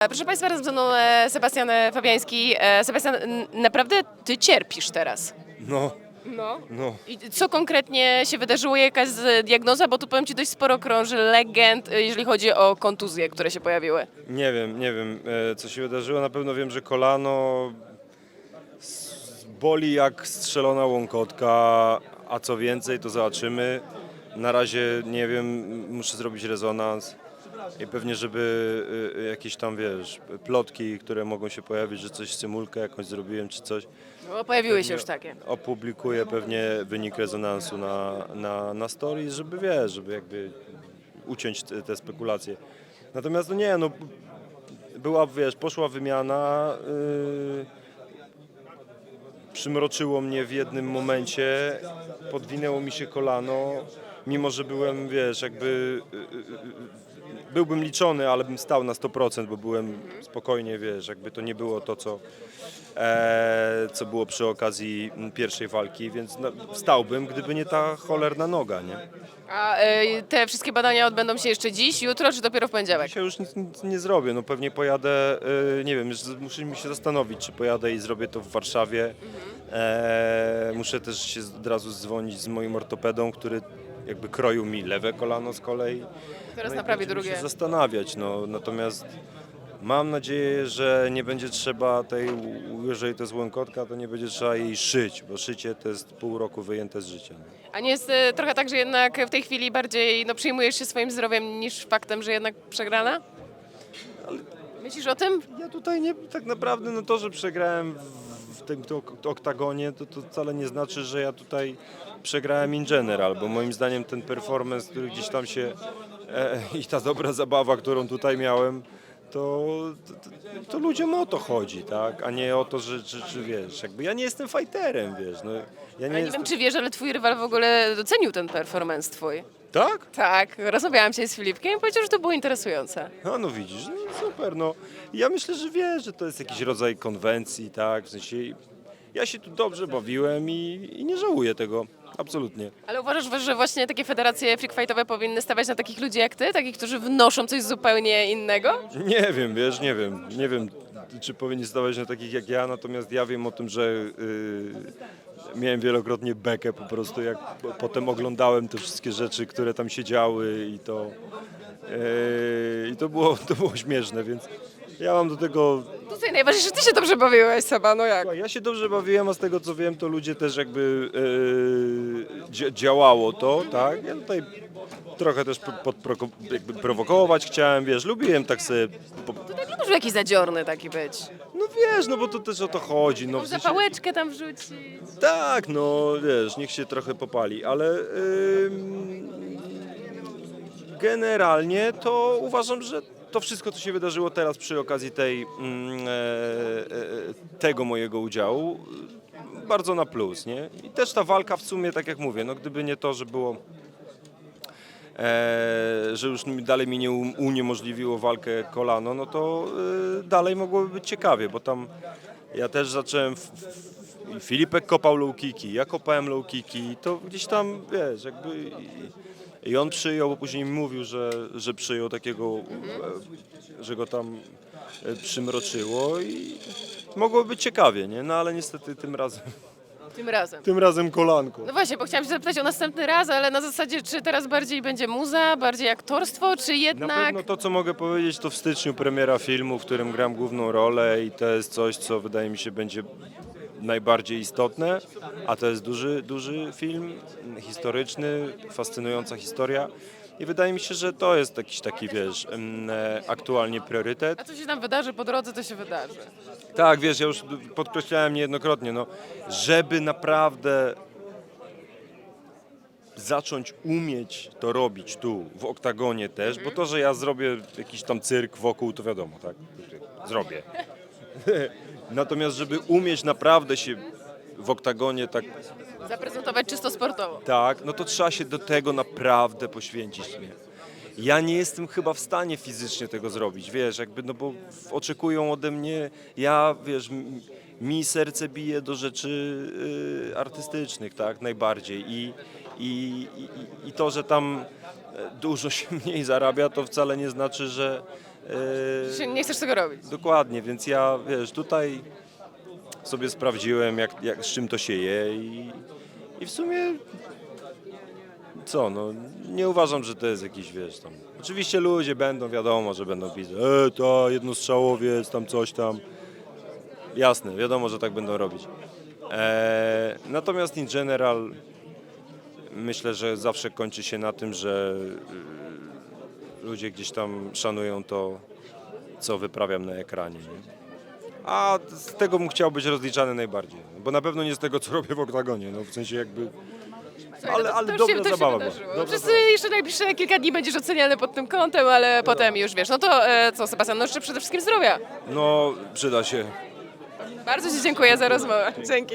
E, Proszę Państwa, razem ze mną e, Sebastian e, Fabiański. Sebastian, naprawdę Ty cierpisz teraz. No, No. no. I co konkretnie się wydarzyło? Jakaś z- diagnoza? Bo tu powiem Ci dość sporo krąży legend, jeżeli chodzi o kontuzje, które się pojawiły. Nie wiem, nie wiem, co się wydarzyło. Na pewno wiem, że kolano boli jak strzelona łąkotka, a co więcej, to zobaczymy. Na razie nie wiem, muszę zrobić rezonans. I pewnie, żeby e, jakieś tam, wiesz, plotki, które mogą się pojawić, że coś cymulkę jakąś zrobiłem czy coś, Bo pojawiły się już takie. opublikuję pewnie wynik rezonansu na, na, na stories, żeby wiesz, żeby jakby uciąć te, te spekulacje. Natomiast no nie, no była, wiesz, poszła wymiana, yy, przymroczyło mnie w jednym momencie, podwinęło mi się kolano, mimo że byłem, wiesz, jakby yy, yy, byłbym liczony, ale bym stał na 100%, bo byłem spokojnie, wiesz, jakby to nie było to, co, e, co było przy okazji pierwszej walki, więc no, wstałbym, gdyby nie ta cholerna noga, nie? A e, te wszystkie badania odbędą się jeszcze dziś, jutro, czy dopiero w poniedziałek? Dzisiaj już nic, nic nie zrobię, no pewnie pojadę, y, nie wiem, muszę mi się zastanowić, czy pojadę i zrobię to w Warszawie. E, muszę też się od razu dzwonić z moim ortopedą, który jakby kroił mi lewe kolano z kolei. Teraz No naprawi drugie. się zastanawiać, no natomiast mam nadzieję, że nie będzie trzeba tej, jeżeli to jest łąkotka, to nie będzie trzeba jej szyć, bo szycie to jest pół roku wyjęte z życia. no. A nie jest e, trochę tak, że jednak w tej chwili bardziej no, przejmujesz się swoim zdrowiem niż faktem, że jednak przegrana? Myślisz o tym? Ja tutaj nie, tak naprawdę no to, że przegrałem w, w tym oktagonie, to, to wcale nie znaczy, że ja tutaj przegrałem in general, bo moim zdaniem ten performance, który gdzieś tam się e, i ta dobra zabawa, którą tutaj miałem, to, to, to ludziom o to chodzi, tak? A nie o to, że, że, że wiesz, jakby ja nie jestem fighterem, wiesz, no, ja nie, nie jestem... wiem, czy wiesz, ale twój rywal w ogóle docenił ten performance twój. Tak? Tak, rozmawiałam się z Filipkiem i powiedział, że to było interesujące. No, no widzisz, no super, no. Ja myślę, że wiesz, że to jest jakiś rodzaj konwencji, tak, w sensie ja się tu dobrze bawiłem i, i nie żałuję tego, absolutnie. Ale uważasz, że właśnie takie federacje freakfightowe powinny stawiać na takich ludzi jak ty? Takich, którzy wnoszą coś zupełnie innego? Nie wiem, wiesz, nie wiem, nie wiem, czy powinni stawać na takich jak ja, natomiast ja wiem o tym, że y, miałem wielokrotnie bekę po prostu, jak po- potem oglądałem te wszystkie rzeczy, które tam się działy i to, y, i to, było, to było śmieszne, więc ja mam do tego Tutaj najważniejsze, że ty się dobrze bawiłeś, Seba, no jak? Ja się dobrze bawiłem, a z tego co wiem, to ludzie też jakby e, dzia- działało to, tak? Ja tutaj trochę też podproko- jakby prowokować chciałem, wiesz, lubiłem tak sobie, po, Tak nie może jakiś zadziorny taki być. no wiesz, no bo to też o to chodzi, no w sensie, Zapałeczkę tam wrzucić. tak, no wiesz, niech się trochę popali, ale ym, generalnie to uważam, że to wszystko, co się wydarzyło teraz przy okazji tej, mm, e, e, tego mojego udziału, bardzo na plus, nie? I też ta walka w sumie, tak jak mówię, no gdyby nie to, że było, e, że już dalej mi nie uniemożliwiło walkę kolano, no to dalej mogłoby być ciekawie, bo tam ja też zacząłem, w, w, Filipek kopał low kicki, ja kopałem low kicki, to gdzieś tam, wiesz, jakby i, i on przyjął, bo później mi mówił, że, że przyjął takiego, e, że go tam e, przymroczyło i mogłoby być ciekawie, nie? No ale niestety tym razem, Tym razem. tym razem kolanko. No właśnie, bo chciałam się zapytać o następny raz, ale na zasadzie, czy teraz bardziej będzie muza, bardziej aktorstwo, czy Na jednak... pewno to, co mogę powiedzieć, to w styczniu premiera filmu, w którym gram główną rolę i to jest coś, co wydaje mi się będzie najbardziej istotne, a to jest duży, duży film, historyczny, fascynująca historia i wydaje mi się, że to jest jakiś taki, wiesz, em, e, aktualnie priorytet. A co się tam wydarzy po drodze, to się wydarzy. Tak, wiesz, ja już podkreślałem niejednokrotnie, no, żeby naprawdę zacząć umieć to robić tu, w oktagonie też, bo to, że ja zrobię jakiś tam cyrk wokół, to wiadomo, tak? Zrobię. Natomiast, żeby umieć naprawdę się w oktagonie tak, Zaprezentować czysto sportowo. tak, no to trzeba się do tego naprawdę poświęcić, nie? Ja nie jestem chyba w stanie fizycznie tego zrobić, wiesz, jakby, no bo oczekują ode mnie, ja, wiesz, m- mi serce bije do rzeczy y, artystycznych, tak, najbardziej i, i, i, i to, że tam e, dużo się mniej zarabia, to wcale nie znaczy, że, e, Się Nie chcesz tego robić. Dokładnie, więc ja, wiesz, tutaj sobie sprawdziłem, jak, jak, z czym to się je i, i w sumie co, no nie uważam, że to jest jakiś, wiesz, tam... Oczywiście ludzie będą, wiadomo, że będą pisać, e, to jednostrzałowiec, tam coś tam. Jasne, wiadomo, że tak będą robić. E, natomiast in general myślę, że zawsze kończy się na tym, że ludzie gdzieś tam szanują to, co wyprawiam na ekranie. Nie? A z tego bym chciał być rozliczany najbardziej. Bo na pewno nie z tego, co robię w oktagonie. No, w sensie jakby. Ale, No to- ale to dobra się, to się zabawa. była. wydarzyło. Dobra Przez zabawa. jeszcze najbliższe kilka dni będziesz oceniany pod tym kątem, ale potem już wiesz. No to e, co, Sebastian, no jeszcze przede wszystkim zdrowia. No, przyda się. Bardzo Ci dziękuję za rozmowę. Dzięki.